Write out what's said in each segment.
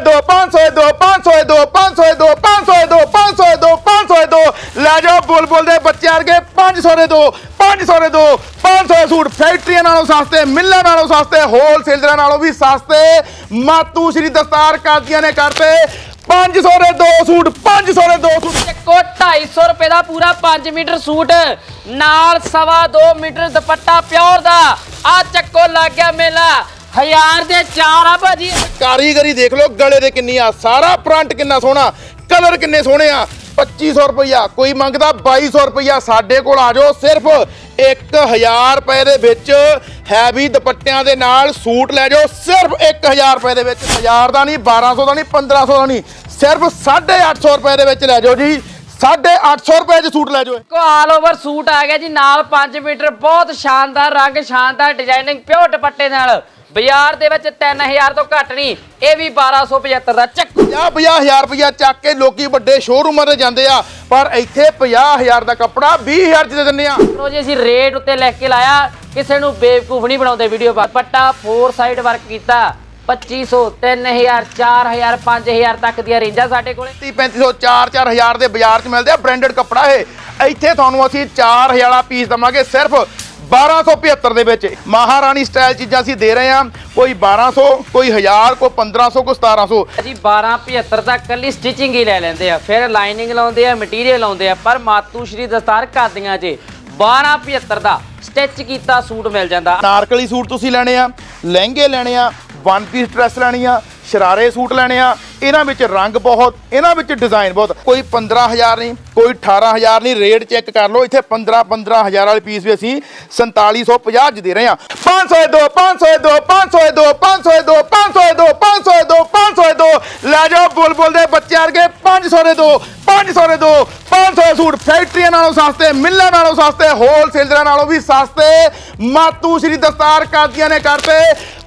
ਦੋ 500 ਦੋ 500 ਦੋ 500 ਦੋ 500 ਦੋ 500 ਦੋ 500 ਦੋ। ਲੈ ਜਾਓ ਬੁਲਬੁਲ ਦੇ ਬੱਚੇ ਵਰਗੇ 500 ਦੇ ਦੋ 500 ਦੇ ਦੋ 500 ਸੂਟ ਫੈਕਟਰੀਆਂ ਨਾਲੋਂ ਸਸਤੇ, ਮਿੱਲਾਂ ਨਾਲੋਂ ਸਸਤੇ ਹੋਲਸੇਲਰਾਂ ਨਾਲੋਂ ਵੀ ਸਸਤੇ। ਮਾਤੂ ਸ਼੍ਰੀ ਦਸਤਾਰ ਕਾਦੀਆਂ ਨੇ ਕਰਤੇ 500 ਦੇ ਦੋ ਸੂਟ 500 ਦੇ ਦੋ ਸੂਟ। ਚੱਕੋ 250 ਰੁਪਏ ਦਾ ਪੂਰਾ 5 ਮੀਟਰ ਸੂਟ, ਨਾਲ ਸਵਾ 2 ਮੀਟਰ ਦੁਪੱਟਾ ਪਿਓਰ ਦਾ। ਆ ਚੱਕੋ, ਲੱਗ ਗਿਆ ਮੇਲਾ। ਹਜ਼ਾਰ ਦੇ ਚਾਰ ਆ ਭਾਜੀ। ਕਾਰੀਗਰੀ ਦੇਖ ਲਓ ਗਲੇ ਦੇ ਕਿੰਨੀ ਆ ਸਾਰਾ ਪ੍ਰਿੰਟ ਕਿੰਨਾ ਸੋਹਣਾ ਕਲਰ ਕਿੰਨੇ ਸੋਹਣੇ ਆ। 2500 ਰੁਪਈਆ ਕੋਈ ਮੰਗਦਾ 2200 ਰੁਪਈਆ ਸਾਡੇ ਕੋਲ ਆ ਜਾਓ ਸਿਰਫ 1000 ਰੁਪਏ ਦੇ ਵਿੱਚ ਹੈਵੀ ਦੁਪੱਟਿਆਂ ਦੇ ਨਾਲ ਸੂਟ ਲੈ ਜਾਓ ਸਿਰਫ 1000 ਰੁਪਏ ਦੇ ਵਿੱਚ 1000 ਦਾ ਨਹੀਂ 1200 ਦਾ ਨਹੀਂ 1500 ਦਾ ਨਹੀਂ ਸਿਰਫ 850 ਰੁਪਏ ਦੇ ਵਿੱਚ ਲੈ ਜਾਓ ਜੀ 850 ਰੁਪਏ 'ਚ ਸੂਟ ਲੈ ਜਾਓ ਕੋ ਆਲ ਓਵਰ ਸੂਟ ਆ ਗਿਆ ਜੀ ਨਾਲ 5 ਮੀਟਰ ਬਹੁਤ ਸ਼ਾਨਦਾਰ ਰੰਗ ਸ਼ਾਨਦਾਰ ਡਿਜ਼ਾਈਨਿੰਗ ਪਿਓਰ ਦੁਪੱਟੇ ਨਾਲ। ਬਾਜ਼ਾਰ ਦੇ ਵਿੱਚ 3000 ਤੋਂ ਘੱਟ ਨਹੀਂ ਇਹ ਵੀ 1275 ਦਾ ਚੱਕੋ। 50 ਹਜ਼ਾਰ ਰੁਪਇਆ ਚੱਕ ਕੇ ਲੋਕੀ ਵੱਡੇ ਸ਼ੋਰੂਮਾਂ ਤੇ ਜਾਂਦੇ ਆ ਪਰ ਇੱਥੇ 50000 ਦਾ ਕੱਪੜਾ 20000 ਚ ਦੇ ਦਿੰਦੇ ਆ। ਲੋ ਜੀ ਅਸੀਂ ਰੇਟ ਉੱਤੇ ਲਿਖ ਕੇ ਲਾਇਆ ਕਿਸੇ ਨੂੰ ਬੇਵਕੂਫ ਨਹੀਂ ਬਣਾਉਂਦੇ ਵੀਡੀਓ ਪੱਟਾ 4 ਸਾਈਡ ਵਰਕ ਕੀਤਾ। 2500 3000 4000 5000 ਤੱਕ ਦੀਆਂ ਰੇਂਜਾਂ ਸਾਡੇ ਕੋਲੇ। 3500 4-4000 ਦੇ ਬਾਜ਼ਾਰ 'ਚ ਮਿਲਦੇ ਆ ਬ੍ਰਾਂਡਡ ਕੱਪੜਾ ਇਹ। ਇੱਥੇ ਤੁਹਾਨੂੰ ਅਸੀਂ 4000 ਵਾਲਾ ਪੀਸ ਦਵਾਂਗੇ ਸਿਰਫ 1275 ਦੇ ਵਿੱਚ। ਮਹਾਰਾਣੀ ਸਟਾਈਲ ਚੀਜ਼ਾਂ ਅਸੀਂ ਦੇ ਰਹੇ ਹਾਂ ਕੋਈ 1200 ਕੋਈ 1000 ਕੋਈ 1500 ਕੋਈ 1700 ਜੀ 1275 ਤੱਕ ਕੱਲੀ ਸਟਿਚਿੰਗ ਹੀ ਲੈ ਲੈਂਦੇ ਆ। ਫਿਰ ਲਾਈਨਿੰਗ ਲਾਉਂਦੇ ਆ ਮਟੀਰੀਅਲ ਲਾਉਂਦੇ ਆ ਪਰ ਮਾਤੂ ਸ਼੍ਰੀ ਦਸਤਾਰ ਕਾਦੀਆਂ 'ਚ 1275 ਦਾ ਸਟਿਚ ਕੀਤਾ ਸੂਟ ਮਿਲ ਜਾਂਦਾ। ਨਾਰਕਲੀ ਸੂਟ ਤੁਸੀਂ ਲੈਣੇ ਆ ਲਹਿੰਗੇ ਲੈਣੇ ਆ ਵਨ ਪੀਸ ਡਰੈਸ ਲੈਣੀ ਆ ਸ਼ਰਾਰੇ ਸੂਟ ਲੈਣੇ ਆ ਇਹਨਾਂ ਵਿੱਚ ਰੰਗ ਬਹੁਤ ਇਹਨਾਂ ਵਿੱਚ ਡਿਜ਼ਾਈਨ ਬਹੁਤ ਕੋਈ 15000 ਨਹੀਂ ਕੋਈ 18000 ਨਹੀਂ ਰੇਟ ਚੈੱਕ ਕਰ ਲਓ ਇੱਥੇ 15 15000 ਵਾਲੇ ਪੀਸ ਵੀ ਅਸੀਂ 4750 ਚ ਦੇ ਰਹੇ ਆ 500 ਦੋ 500 ਦੋ 500 ਦੋ 500 ਦੋ 500 ਦੋ 500 ਦੋ 500 ਦੋ ਲੈ ਜਾਓ ਬੁਲਬੁਲ ਦੇ ਬੱਚਿਆਂ ਵਰਗੇ 500 ਦੇ ਦੋ 500 ਦੇ ਦੋ 500 ਸੂਟ ਫੈਕਟਰੀਆਂ ਨਾਲੋਂ ਸਸਤੇ ਮਿੱਲਾਂ ਨਾਲੋਂ ਸਸਤੇ ਹੋਲਸੇਲਰਾਂ ਨਾਲੋਂ ਵੀ ਸਸਤੇ ਮਾਤੂ ਸ਼੍ਰੀ ਦਸਤਾਰ ਕਾਦੀਆਂ ਨੇ ਕਰਤੇ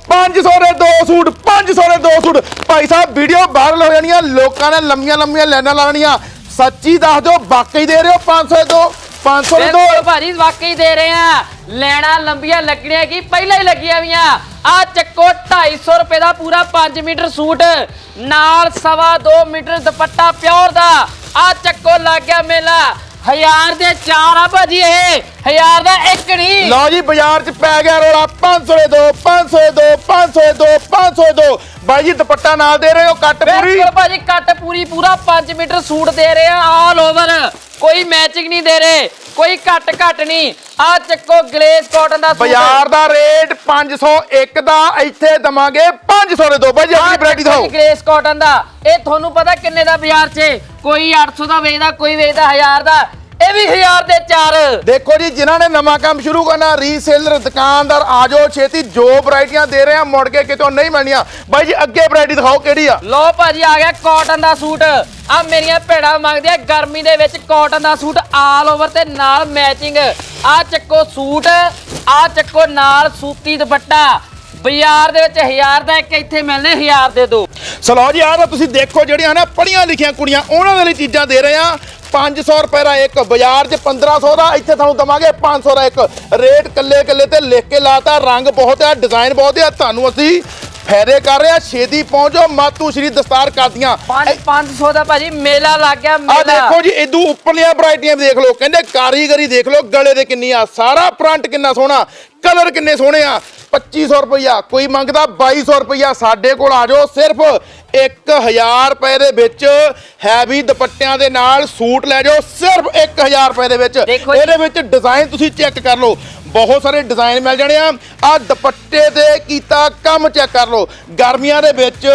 500 ਦੇ ਦੋ ਸੂਟ 500 ਦੇ ਦੋ suit. Bhai Sahib video viral ਹੋ ਜਾਣੀਆਂ, ਲੋਕਾਂ ਨੇ ਲੰਮੀਆਂ ਲੰਮੀਆਂ ਲਾਈਨਾਂ ਲਾਣੀਆਂ ਸੱਚੀ ਦੱਸ ਦਿਓ, ਵਾਕਈ ਦੇ ਰਹੇ ਹੋ 500 ਦੇ ਦੋ? 500 ਦੇ ਦੋ? ਭਾਜੀ, ਵਾਕਈ ਦੇ ਰਹੇ ਆ ਲੈਣਾ ਲੰਬੀਆਂ ਲੱਗਣੀਆਂ ਕੀ ਪਹਿਲਾਂ ਹੀ ਲੱਗੀਆਂ ਵੀਆਂ ਆ ਚੱਕੋ 250 ਰੁਪਏ ਦਾ ਪੂਰਾ 5 ਮੀਟਰ ਸੂਟ। ਨਾਲ ਸਵਾ 2 ਮੀਟਰ ਦੁਪੱਟਾ ਪਿਓਰ ਦਾ। ਆ ਚੱਕੋ, ਲੱਗ ਗਿਆ ਮੇਲਾ। ਹਜ਼ਾਰ ਦੇ ਚਾਰ ਆ ਭਾਜੀ ਇਹ ਹਜ਼ਾਰ ਦਾ ਇੱਕ ਨਹੀਂ ਲਓ ਜੀ ਬਾਜ਼ਾਰ 'ਚ ਪੈ ਗਿਆ ਰੋਲਾ। 500 ਦੇ ਦੋ 500 ਦੇ ਦੋ 500 ਦੇ ਦੋ 500 ਦੇ ਦੋ। ਬਾਈ ਜੀ ਦੁਪੱਟਾ ਨਾਲ ਦੇ ਰਹੇ ਹੋ ਕੱਟ ਪੂਰੀ? ਬਿਲਕੁਲ ਭਾਜੀ ਕੱਟ ਪੂਰੀ ਪੂਰਾ 5 ਮੀਟਰ ਸੂਟ ਦੇ ਰਹੇ ਆ ਆਲ ਓਵਰ ਕੋਈ ਮੈਚਿੰਗ ਨਹੀਂ ਦੇ ਰਹੇ। ਕੋਈ ਘੱਟ ਘੱਟ ਨਹੀਂ। ਆ ਚੱਕੋ ਗਲੇਸ ਕਾਟਨ ਦਾ ਸੂਟ। ਬਾਜ਼ਾਰ ਦਾ ਰੇਟ 501 ਦਾ ਇੱਥੇ ਦਵਾਂਗੇ 500 ਦੇ ਦੋ। ਬਾਈ ਜੀ ਆਪਣੀ ਵੈਰਾਈਟੀ ਦਿਖਾਓ। ਗ੍ਰੇਸ ਕਾਟਨ ਦਾ। ਇਹ ਤੁਹਾਨੂੰ ਪਤਾ ਕਿੰਨੇ ਦਾ ਬਾਜ਼ਾਰ 'ਚ? ਕੋਈ 800 ਦਾ ਵੇਚਦਾ ਕੋਈ ਵੇਚਦਾ 1000 ਦਾ। ਇਹ ਵੀ 1000 ਦੇ ਚਾਰ। ਦੇਖੋ ਜੀ ਜਿਨ੍ਹਾਂ ਨੇ ਨਵਾਂ ਕੰਮ ਸ਼ੁਰੂ ਕਰਨਾ ਰੀਸੇਲਰ ਦੁਕਾਨਦਾਰ ਆ ਜਾਓ ਛੇਤੀ ਜੋ ਵੈਰਾਈਟੀਆਂ ਦੇ ਰਹੇ ਆ ਮੁੜ ਕੇ ਕਿਤੋਂ ਨਹੀਂ ਮਿਲਣੀਆਂ। ਬਾਈ ਜੀ ਅੱਗੇ ਵੈਰਾਈਟੀ ਦਿਖਾਓ ਕਿਹੜੀ ਆ? ਲੋ ਭਾਜੀ ਆ ਗਿਆ ਕਾਟਨ ਦਾ ਸੂਟ। ਆ ਮੇਰੀਆਂ ਭੇੜਾਂ ਮੰਗਦੀਆਂ ਗਰਮੀ ਦੇ ਵਿੱਚ ਕਾਟਨ ਦਾ ਸੂਟ ਆਲ ਓਵਰ ਤੇ ਨਾਲ ਮੈਚਿੰਗ ਆ ਚੱਕੋ ਸੂਟ ਆ ਚੱਕੋ ਨਾਲ ਸੂਤੀ ਦੁਪੱਟਾ। ਬਾਜ਼ਾਰ ਦੇ ਵਿੱਚ 1000 ਦਾ ਇੱਕ ਇੱਥੇ ਮਿਲਨੇ 1000 ਦੇ ਦੋ। ਸਲੋ ਜੀ ਆਹ ਤਾਂ ਤੁਸੀਂ ਦੇਖੋ ਜਿਹੜੀਆਂ ਨਾ ਪੜੀਆਂ ਲਿਖੀਆਂ ਕੁੜੀਆਂ ਉਹਨਾਂ ਦੇ ਲਈ ਚੀਜ਼ਾਂ ਦੇ ਰਹੇ ਆ। 500 ਰੁਪਏ ਦਾ ਇੱਕ ਬਾਜ਼ਾਰ 'ਚ 1500 ਦਾ ਇੱਥੇ ਤੁਹਾਨੂੰ ਦਵਾਂਗੇ 500 ਦਾ ਇੱਕ। ਰੇਟ ਕੱਲੇ ਕੱਲੇ ਤੇ ਲਿਖ ਕੇ ਲਾਤਾ ਰੰਗ ਬਹੁਤ ਆ ਡਿਜ਼ਾਈਨ ਬਹੁਤ ਆ। ਤੁਹਾਨੂੰ ਅਸੀਂ ਫਾਇਦੇ ਕਰ ਰਹੇ ਛੇਤੀ ਪਹੁੰਚੋ ਮਾਤੂ ਸ਼੍ਰੀ ਦਸਤਾਰ ਕਾਦੀਆਂ 5 500 ਦਾ ਭਾਜੀ ਮੇਲਾ ਲੱਗ ਗਿਆ ਆ ਮੇਲਾ। ਦੇਖੋ ਜੀ ਇਦੋਂ ਉੱਪਰਲੀਆਂ ਵੈਰਾਈਟੀਆਂ ਦੇਖ ਲਓ ਕਹਿੰਦੇ ਕਾਰੀਗਰੀ ਦੇਖ ਲਓ ਗਲੇ ਦੇ ਕਿੰਨੀ ਆ ਸਾਰਾ ਪ੍ਰਿੰਟ ਕਿੰਨਾ ਸੋਹਣਾ। ਕਲਰ ਕਿੰਨੇ ਸੋਹਣੇ ਆ? 2500 ਰੁਪਈਆ। ਕੋਈ ਮੰਗਦਾ 2200 ਰੁਪਈਆ ਸਾਡੇ ਕੋਲ ਆ ਜਾਓ। ਸਿਰਫ 1000 ਰੁਪਏ ਦੇ ਵਿੱਚ ਹੈਵੀ ਦੁਪੱਟਿਆਂ ਦੇ ਨਾਲ ਸੂਟ ਲੈ ਜਾਓ। ਸਿਰਫ 1000 ਰੁਪਏ ਦੇ ਵਿੱਚ। ਦੇਖੋ ਜੀ। ਇਹਦੇ ਵਿੱਚ ਡਿਜ਼ਾਈਨ ਤੁਸੀਂ ਚੈੱਕ ਕਰ ਲਓ। ਬਹੁਤ ਸਾਰੇ ਡਿਜ਼ਾਈਨ ਮਿਲ ਜਾਣੇ ਆ। ਆ ਦੁਪੱਟੇ ਤੇ ਕੀਤਾ ਕੰਮ ਚੈੱਕ ਕਰ ਲਓ। ਗਰਮੀਆਂ ਦੇ ਵਿੱਚ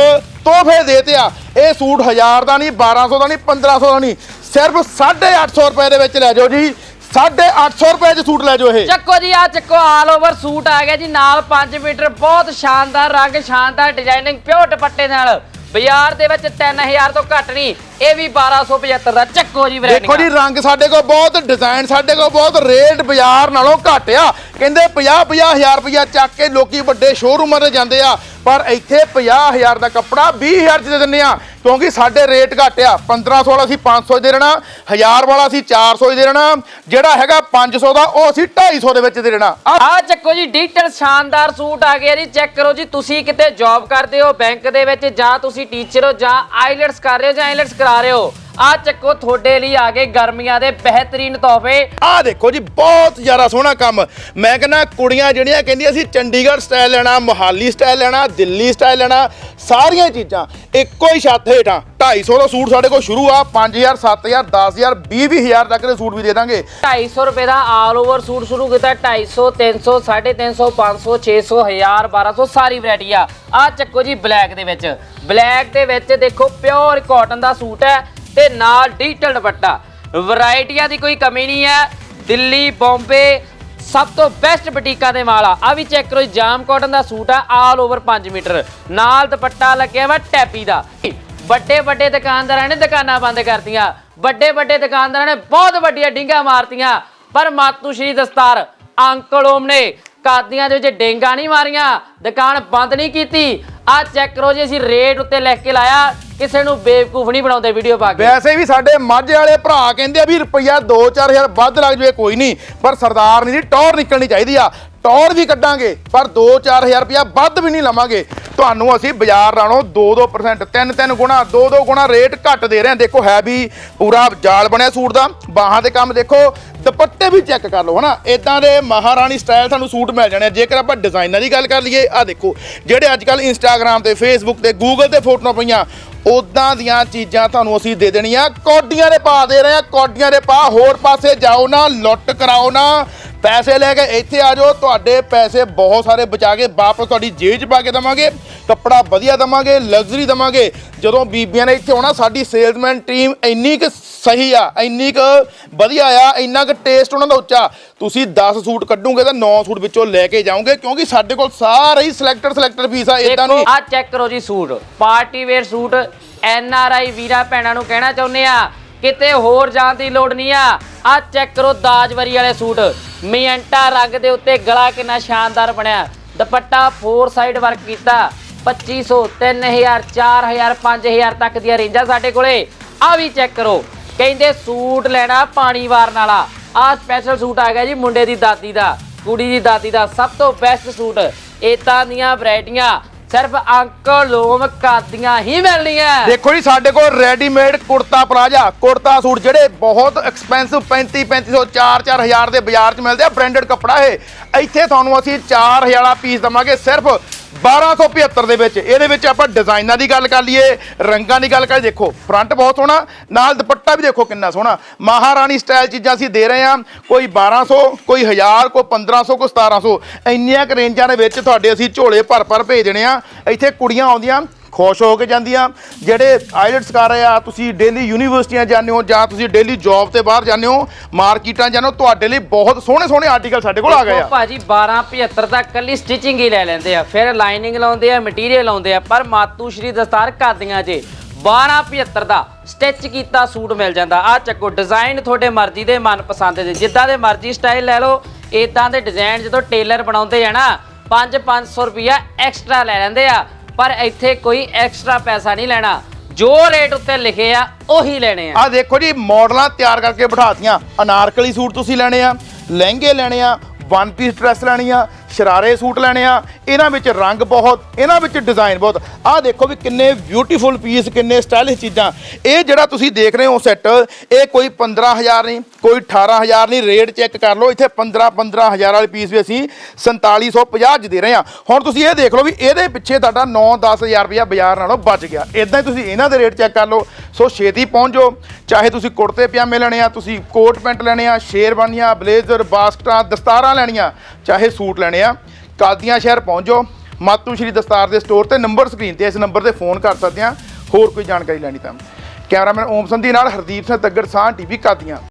ਤੋਹਫੇ ਦੇਤੇ ਆ। ਇਹ ਸੂਟ 1000 ਦਾ ਨਹੀਂ 1200 ਦਾ ਨਹੀਂ 1500 ਦਾ ਨਹੀਂ। ਸਿਰਫ 850 ਰੁਪਏ ਦੇ ਵਿੱਚ ਲੈ ਜਾਓ ਜੀ। 850 ਰੁਪਏ ਦੇ ਸੂਟ ਲੈ ਜਾਓ ਇਹ। ਚੱਕੋ ਜੀ ਆ ਚੱਕੋ ਆਲ ਓਵਰ ਸੂਟ ਆ ਗਿਆ ਜੀ ਨਾਲ 5 ਮੀਟਰ ਬਹੁਤ ਸ਼ਾਨਦਾਰ ਰੰਗ ਸ਼ਾਨਦਾਰ ਡਿਜ਼ਾਈਨਿੰਗ ਪਿਓਰ ਦੁਪੱਟੇ ਨਾਲ। ਬਾਜ਼ਾਰ ਦੇ ਵਿੱਚ 3000 ਤੋਂ ਘੱਟ ਨਹੀਂ ਇਹ ਵੀ 1275 ਦਾ। ਚੱਕੋ ਜੀ ਦੇਖੋ ਜੀ ਵੈਰਾਈਟੀ ਰੰਗ ਸਾਡੇ ਕੋਲ ਬਹੁਤ ਡਿਜ਼ਾਈਨ ਸਾਡੇ ਕੋਲ ਬਹੁਤ ਰੇਟ ਬਾਜ਼ਾਰ ਨਾਲੋਂ ਘੱਟ ਆ। ਕਹਿੰਦੇ 50 50 ਹਜ਼ਾਰ ਰੁਪਇਆ ਚੱਕ ਕੇ ਲੋਕੀ ਵੱਡੇ ਸ਼ੋਰੂਮਾਂ ਤੇ ਜਾਂਦੇ ਆ। ਪਰ ਇੱਥੇ 50000 ਦਾ ਕੱਪੜਾ 20000 ਚ ਦੇ ਦਿੰਨੇ ਆ ਕਿਉਂਕਿ ਸਾਡੇ ਰੇਟ ਘੱਟ ਆ। 1500 ਵਾਲਾ ਅਸੀਂ 500 ਦੇ ਦੇਣਾ 1000 ਵਾਲਾ ਅਸੀਂ 400 ਦੇ ਦੇਣਾ, ਜਿਹੜਾ ਹੈਗਾ 500 ਦਾ ਉਹ ਅਸੀਂ 250 ਦੇ ਵਿੱਚ ਦੇ ਦੇਣਾ। ਆਹ ਆ ਚੱਕੋ ਜੀ ਡਿਜੀਟਲ ਸ਼ਾਨਦਾਰ ਸੂਟ ਆ ਗਿਆ ਜੀ, ਚੈੱਕ ਕਰੋ ਜੀ, ਤੁਸੀਂ ਕਿਤੇ ਜੌਬ ਕਰਦੇ ਹੋ ਬੈਂਕ ਦੇ ਵਿੱਚ ਜਾਂ ਤੁਸੀਂ ਟੀਚਰ ਹੋ ਜਾਂ ਆਈਲੈਟਸ ਕਰ ਰਹੇ ਹੋ ਜਾਂ ਆਈਲੈਟਸ ਕਰਾ ਰਹੇ ਹੋ। ਆ ਚੱਕੋ ਤੁਹਾਡੇ ਲਈ ਆ ਗਏ ਗਰਮੀਆਂ ਦੇ ਬਿਹਤਰੀਨ ਤੋਹਫੇ। ਆਹ ਦੇਖੋ ਜੀ ਬਹੁਤ ਜ਼ਿਆਦਾ ਸੋਹਣਾ ਕੰਮ। ਮੈਂ ਕਹਿੰਦਾ ਕੁੜੀਆਂ ਜਿਹੜੀਆਂ ਕਹਿੰਦੀਆਂ ਸੀ ਚੰਡੀਗੜ੍ਹ ਸਟਾਈਲ ਲੈਣਾ ਮੋਹਾਲੀ ਸਟਾਈਲ ਲੈਣਾ ਦਿੱਲੀ ਸਟਾਈਲ ਲੈਣਾ ਸਾਰੀਆਂ ਚੀਜ਼ਾਂ ਇੱਕੋ ਹੀ ਛੱਤ ਹੇਠਾਂ। 250 ਦਾ ਸੂਟ ਸਾਡੇ ਕੋਲ ਸ਼ੁਰੂ ਆ 5000 7000 10000 20000 ਤੱਕ ਦੇ ਸੂਟ ਵੀ ਦੇ ਦਾਂਗੇ। 250 ਰੁਪਏ ਦਾ ਆਲ ਓਵਰ ਸੂਟ ਸ਼ੁਰੂ ਕੀਤਾ 250 300 350 500 600 1000 1200 ਸਾਰੀ ਵੈਰਾਈਟੀ ਆ। ਆ ਚੱਕੋ ਜੀ ਬਲੈਕ ਦੇ ਵਿੱਚ। ਬਲੈਕ ਦੇ ਵਿੱਚ ਦੇਖੋ ਪਿਓਰ ਕਾਟਨ ਦਾ ਸੂਟ ਹੈ। ਤੇ ਨਾਲ ਡਿਜੀਟਲ ਦੁਪੱਟਾ। ਵੈਰਾਈਟੀਆਂ ਦੀ ਕੋਈ ਕਮੀ ਨਹੀਂ ਹੈ। ਦਿੱਲੀ ਬੰਬੇ ਸਭ ਤੋਂ ਬੈਸਟ ਬੁਟੀਕਾਂ ਦੇ ਮਾਲ ਆ। ਆ ਵੀ ਚੈੱਕ ਕਰੋ ਜੀ, ਜਾਮ ਕਾਟਨ ਦਾ ਸੂਟ ਆ ਆਲ ਓਵਰ 5 ਮੀਟਰ। ਨਾਲ ਦੁਪੱਟਾ ਲੱਗਿਆ ਵਾ ਟੈਪੀ ਦਾ। ਵੱਡੇ ਵੱਡੇ ਦੁਕਾਨਦਾਰਾਂ ਨੇ ਦੁਕਾਨਾਂ ਬੰਦ ਕਰਤੀਆਂ। ਵੱਡੇ ਵੱਡੇ ਦੁਕਾਨਦਾਰਾਂ ਨੇ ਬਹੁਤ ਵੱਡੀਆਂ ਡਿੰਗਾ ਮਾਰਤੀਆਂ। ਪਰ ਮਾਤੂ ਸ਼੍ਰੀ ਦਸਤਾਰ ਅੰਕਲ ਓਮ ਨੇ ਕਾਦੀਆਂ ਦੇ ਵਿੱਚ ਡੇਂਗਾ ਨਹੀਂ ਮਾਰੀਆਂ। ਦੁਕਾਨ ਬੰਦ ਨਹੀਂ ਕੀਤੀ। ਆ ਚੈੱਕ ਕਰੋ ਜੀ ਅਸੀਂ ਰੇਟ ਉੱਤੇ ਲਿਖ ਕੇ ਲਾਇਆ। ਕਿਸੇ ਨੂੰ ਬੇਵਕੂਫ ਨਹੀਂ ਬਣਾਉਂਦੇ ਵੀਡੀਓ ਪਾ ਕੇ। ਵੈਸੇ ਵੀ ਸਾਡੇ ਮਾਝੇ ਵਾਲੇ ਭਰਾ ਕਹਿੰਦੇ ਆ ਵੀ ਰੁਪਈਆ 2-4000 ਵੱਧ ਲੱਗ ਜਾਵੇ, ਕੋਈ ਨਹੀਂ। ਪਰ ਸਰਦਾਰ ਨਹੀਂ ਦੀ ਟੌਰ ਨਿਕਲਣੀ ਚਾਹੀਦੀ ਆ। ਟੌਰ ਵੀ ਕੱਢਾਂਗੇ, ਪਰ 2-4000 ਰੁਪਇਆ ਵੱਧ ਵੀ ਨਹੀਂ ਲਵਾਂਗੇ। ਤੁਹਾਨੂੰ ਅਸੀਂ ਬਾਜ਼ਾਰ ਨਾਲੋਂ 2-2% 3-3 ਗੁਣਾ 2-2 ਗੁਣਾ ਰੇਟ ਘੱਟ ਦੇ ਰਹੇ ਹਾਂ। ਦੇਖੋ, ਹੈ ਵੀ ਪੂਰਾ ਜਾਲ ਬਣਿਆ ਸੂਟ ਦਾ। ਬਾਹਾਂ ਦੇ ਕੰਮ ਦੇਖੋ, ਦੁਪੱਟੇ ਵੀ ਚੈੱਕ ਕਰ ਲਓ, ਹਨਾ? ਇਦਾਂ ਦੇ ਮਹਾਰਾਣੀ ਸਟਾਈਲ ਸਾਨੂੰ ਸੂਟ ਮਿਲ ਜਾਣੇ ਆ। ਜੇਕਰ ਆਪਾਂ ਡਿਜ਼ਾਈਨਰ ਦੀ ਗੱਲ ਕਰ ਲਈਏ ਆ ਦੇਖੋ, ਜਿਹੜੇ ਅੱਜ ਕੱਲ ਇੰਸਟਾਗ੍ਰam ਤੇ ਫੇਸਬੁੱਕ ਤੇ ਗੂਗਲ ਤੇ ਫੋਟੋਆਂ ਪਈਆਂ ਉਦਾਂ ਦੀਆਂ ਚੀਜ਼ਾਂ ਤੁਹਾਨੂੰ ਅਸੀਂ ਦੇ ਦੇਣੀਆਂ। ਕੌਡੀਆਂ ਦੇ ਪਾ ਦੇ ਰਹੇ ਆ ਕੌਡੀਆਂ ਦੇ ਪਾ। ਹੋਰ ਪਾਸੇ ਜਾਓ ਨਾ, ਲੁੱਟ ਕਰਾਓ ਨਾ। ਪੈਸੇ ਲੈ ਕੇ ਇੱਥੇ ਆ ਜਾਓ ਤੁਹਾਡੇ ਪੈਸੇ ਬਹੁਤ ਸਾਰੇ ਬਚਾ ਕੇ ਵਾਪਸ ਤੁਹਾਡੀ ਜੇਬ 'ਚ ਪਾ ਕੇ ਦਵਾਂਗੇ ਕੱਪੜਾ ਵਧੀਆ ਦਵਾਂਗੇ ਲਗਜ਼ਰੀ ਦਵਾਂਗੇ। ਜਦੋਂ ਬੀਬੀਆਂ ਨੇ ਇੱਥੇ ਆਉਣਾ ਸਾਡੀ ਸੇਲਸਮੈਨ ਟੀਮ ਇੰਨੀ ਕੁ ਸਹੀ ਆ ਇੰਨੀ ਕੁ ਵਧੀਆ ਆ ਇੰਨਾ ਕੁ ਟੇਸਟ ਉਹਨਾਂ ਦਾ ਉੱਚਾ। ਤੁਸੀਂ 10 ਸੂਟ ਕੱਢੋਗੇ ਤਾਂ 9 ਸੂਟ ਵਿੱਚੋਂ ਲੈ ਕੇ ਜਾਓਗੇ ਕਿਉਂਕਿ ਸਾਡੇ ਕੋਲ ਸਾਰੇ ਹੀ ਸਿਲੈਕਟਡ ਸਿਲੈਕਟਡ ਪੀਸ ਆ ਇਦਾਂ ਨਹੀਂ। ਆ ਚੈੱਕ ਕਰੋ ਜੀ suit. Party wear suit N R I ਵੀਰਾ ਭੈਣਾਂ ਨੂੰ ਕਹਿਣਾ ਚਾਹੁੰਦੇ ਆ ਕਿਤੇ ਹੋਰ ਜਾਣ ਦੀ ਲੋੜ ਨਹੀਂ ਆ। ਆ ਚੈੱਕ ਕਰੋ ਦਾਜਵਰੀ ਵਾਲੇ ਸੂਟ। ਮੈਂਟਾ ਰੰਗ ਦੇ ਉੱਤੇ ਗਲਾ ਕਿੰਨਾ ਸ਼ਾਨਦਾਰ ਬਣਿਆ। ਦੁਪੱਟਾ ਫੋਰ ਸਾਈਡ ਵਰਕ ਕੀਤਾ। 2500 3000 4000 5000 ਤੱਕ ਦੀਆਂ ਰੇਂਜਾਂ ਸਾਡੇ ਕੋਲੇ। ਆ ਵੀ ਚੈੱਕ ਕਰੋ। ਕਹਿੰਦੇ ਸੂਟ ਲੈਣਾ ਪਾਣੀ ਵਾਰਨ ਵਾਲਾ। ਆ ਸਪੈਸ਼ਲ ਸੂਟ ਆ ਗਿਆ ਜੀ ਮੁੰਡੇ ਦੀ ਦਾਦੀ ਦਾ। ਕੁੜੀ ਦੀ ਦਾਦੀ ਦਾ ਸਭ ਤੋਂ ਬੈਸਟ ਸੂਟ। ਇਤਾਂ ਦੀਆਂ ਵੈਰਾਈਟੀਆਂ। ਸਿਰਫ ਅੰਕਲ ਲੋਮ ਕਾਦੀਆਂ ਹੀ ਮਿਲਣੀਆਂ। ਦੇਖੋ ਜੀ, ਸਾਡੇ ਕੋਲ readymade kurta palazzo, kurta suit ਜਿਹੜੇ ਬਹੁਤ ਐਕਸਪੈਂਸਿਵ 35 3500 4 4000 ਦੇ ਬਾਜ਼ਾਰ 'ਚ ਮਿਲਦੇ ਆ ਬ੍ਰਾਂਡਡ ਕੱਪੜਾ ਇਹ। ਇੱਥੇ ਤੁਹਾਨੂੰ ਅਸੀਂ 4000 ਵਾਲਾ ਪੀਸ ਦਵਾਂਗੇ, ਸਿਰਫ 1275 ਦੇ ਵਿੱਚ। ਇਹਦੇ ਵਿੱਚ ਆਪਾਂ ਡਿਜ਼ਾਈਨਾਂ ਦੀ ਗੱਲ ਕਰ ਲਈਏ, ਰੰਗਾਂ ਦੀ ਗੱਲ ਕਰ ਦੇਖੋ ਫਰੰਟ ਬਹੁਤ ਸੋਹਣਾ, ਨਾਲ ਦੁਪੱਟਾ ਵੀ ਦੇਖੋ ਕਿੰਨਾ ਸੋਹਣਾ। ਮਹਾਰਾਣੀ ਸਟਾਈਲ ਚੀਜ਼ਾਂ ਅਸੀਂ ਦੇ ਰਹੇ ਹਾਂ, ਕੋਈ 1200 ਕੋਈ 1000 ਕੋਈ 1500 ਕੋਈ 1700 ਇੰਨੀਆਂ ਕੁ ਰੇਂਜਾਂ ਦੇ ਵਿੱਚ ਤੁਹਾਡੇ ਅਸੀਂ ਝੋਲੇ ਭਰ ਭਰ ਭੇਜਣੇ ਆ। ਇੱਥੇ ਕੁੜੀਆਂ ਆਉਂਦੀਆਂ ਖੁਸ਼ ਹੋ ਕੇ ਜਾਂਦੀਆਂ। ਜਿਹੜੇ ਆਈਲਟਸ ਕਰ ਰਹੇ ਆ, ਤੁਸੀਂ ਡੇਲੀ ਯੂਨੀਵਰਸਿਟੀਆਂ ਜਾਂਦੇ ਹੋ ਜਾਂ ਤੁਸੀਂ ਡੇਲੀ ਜੌਬ ਤੇ ਬਾਹਰ ਜਾਂਦੇ ਹੋ, ਮਾਰਕੀਟਾਂ ਜਾਂਦੇ ਹੋ, ਤੁਹਾਡੇ ਲਈ ਬਹੁਤ ਸੋਹਣੇ ਸੋਹਣੇ ਆਰਟੀਕਲ ਸਾਡੇ ਕੋਲ ਆ ਗਏ ਆ। ਭਾਜੀ 1275 ਦਾ ਕੱਲੀ ਸਟਿਚਿੰਗ ਹੀ ਲੈ ਲੈਂਦੇ ਆ। ਫਿਰ ਲਾਈਨਿੰਗ ਲਾਉਂਦੇ ਆ ਮਟੀਰੀਅਲ ਲਾਉਂਦੇ ਆ, ਪਰ ਮਾਤੂ ਸ਼੍ਰੀ ਦਸਤਾਰ ਕਰਦੀਆਂ ਜੇ। 1275 ਦਾ ਸਟਿਚ ਕੀਤਾ, ਸੂਟ ਮਿਲ ਜਾਂਦਾ। ਆ ਚੱਕੋ ਡਿਜ਼ਾਈਨ ਤੁਹਾਡੇ ਮਰਜ਼ੀ ਦੇ ਮਨਪਸੰਦ ਦੇ। ਜਿੱਦਾਂ ਦੇ ਮਰਜ਼ੀ ਸਟਾਈਲ ਲੈ ਲਓ ਇਦਾਂ ਦੇ ਡਿਜ਼ਾਈਨ ਜਦੋਂ ਟੇਲਰ ਬਣਾਉਂਦੇ ਆ ਨਾ 5-500 ਰੁਪਿਆ ਐਕਸਟਰਾ ਲੈ ਲੈਂਦੇ ਆ। ਪਰ ਇੱਥੇ ਕੋਈ ਐਕਸਟਰਾ ਪੈਸਾ ਨਹੀਂ ਲੈਣਾ। ਜੋ ਰੇਟ ਉੱਤੇ ਲਿਖੇ ਆ, ਉਹੀ ਲੈਣੇ ਆ। ਆ ਦੇਖੋ ਜੀ, ਮਾਡਲਾਂ ਤਿਆਰ ਕਰਕੇ ਬਿਠਾਤੀਆਂ। ਅਨਾਰਕਲੀ ਸੂਟ ਤੁਸੀਂ ਲੈਣੇ ਆ, ਲਹਿੰਗੇ ਲੈਣੇ ਆ ਵਨ ਪੀਸ ਡਰੈਸ ਲੈਣੀ ਆ ਸ਼ਰਾਰੇ ਸੂਟ ਲੈਣੇ ਆ, ਇਹਨਾਂ ਵਿੱਚ ਰੰਗ ਬਹੁਤ, ਇਹਨਾਂ ਵਿੱਚ ਡਿਜ਼ਾਈਨ ਬਹੁਤ। ਆਹ ਦੇਖੋ ਵੀ ਕਿੰਨੇ ਬਿਊਟੀਫੁਲ ਪੀਸ ਕਿੰਨੇ ਸਟਾਈਲਿਸ਼ ਚੀਜ਼ਾਂ। ਇਹ ਜਿਹੜਾ ਤੁਸੀਂ ਦੇਖ ਰਹੇ ਹੋ ਸੈੱਟ ਇਹ ਕੋਈ 15000 ਨਹੀਂ, ਕੋਈ 18000 ਨਹੀਂ ਰੇਟ ਚੈੱਕ ਕਰ ਲਓ, ਇੱਥੇ 15 15000 ਵਾਲੇ ਪੀਸ ਵੀ ਅਸੀਂ 4750 ਚ ਦੇ ਰਹੇ ਹਾਂ। ਹੁਣ ਤੁਸੀਂ ਇਹ ਦੇਖ ਲਓ ਵੀ ਇਹਦੇ ਪਿੱਛੇ ਤੁਹਾਡਾ 9 10000 ਰੁਪਇਆ ਬਾਜ਼ਾਰ ਨਾਲੋਂ ਬਚ ਗਿਆ। ਇਦਾਂ ਹੀ ਤੁਸੀਂ ਇਹਨਾਂ ਦੇ ਰੇਟ ਚੈੱਕ ਕਰ ਲਓ। ਸੋ ਛੇਤੀ ਪਹੁੰਚ ਜਾਓ। ਚਾਹੇ ਤੁਸੀਂ ਕੁੜਤੇ ਪਜਾਮੇ ਲੈਣੇ ਆ, ਤੁਸੀਂ ਕੋਟ ਪੈਂਟ ਲੈਣੇ ਆ, ਸ਼ੇਰਵਾਨੀਆਂ, ਬਲੇਜ਼ਰ, ਬਾਸਕਟਾਂ, ਦਸਤਾਰਾਂ ਲੈਣੀਆਂ, ਚਾਹੇ ਸੂਟ ਲੈਣੇ ਆ ਕਾਦੀਆਂ ਸ਼ਹਿਰ ਪਹੁੰਚੋ। ਮਾਤੂ ਸ਼੍ਰੀ ਦਸਤਾਰ ਦੇ ਸਟੋਰ ਤੇ ਨੰਬਰ ਸਕਰੀਨ ਤੇ ਇਸ ਨੰਬਰ ਤੇ ਫੋਨ ਕਰ ਸਕਦੇ ਆ ਹੋਰ ਕੋਈ ਜਾਣਕਾਰੀ ਲੈਣੀ ਤਾਂ। ਕੈਮਰਾਮੈਨ ਓਮ ਸੰਧੀ ਨਾਲ ਹਰਦੀਪ ਸਿੰਘ ਤੱਗੜ ਸਾਹ ਟੀਵੀ ਕਾਦੀਆਂ।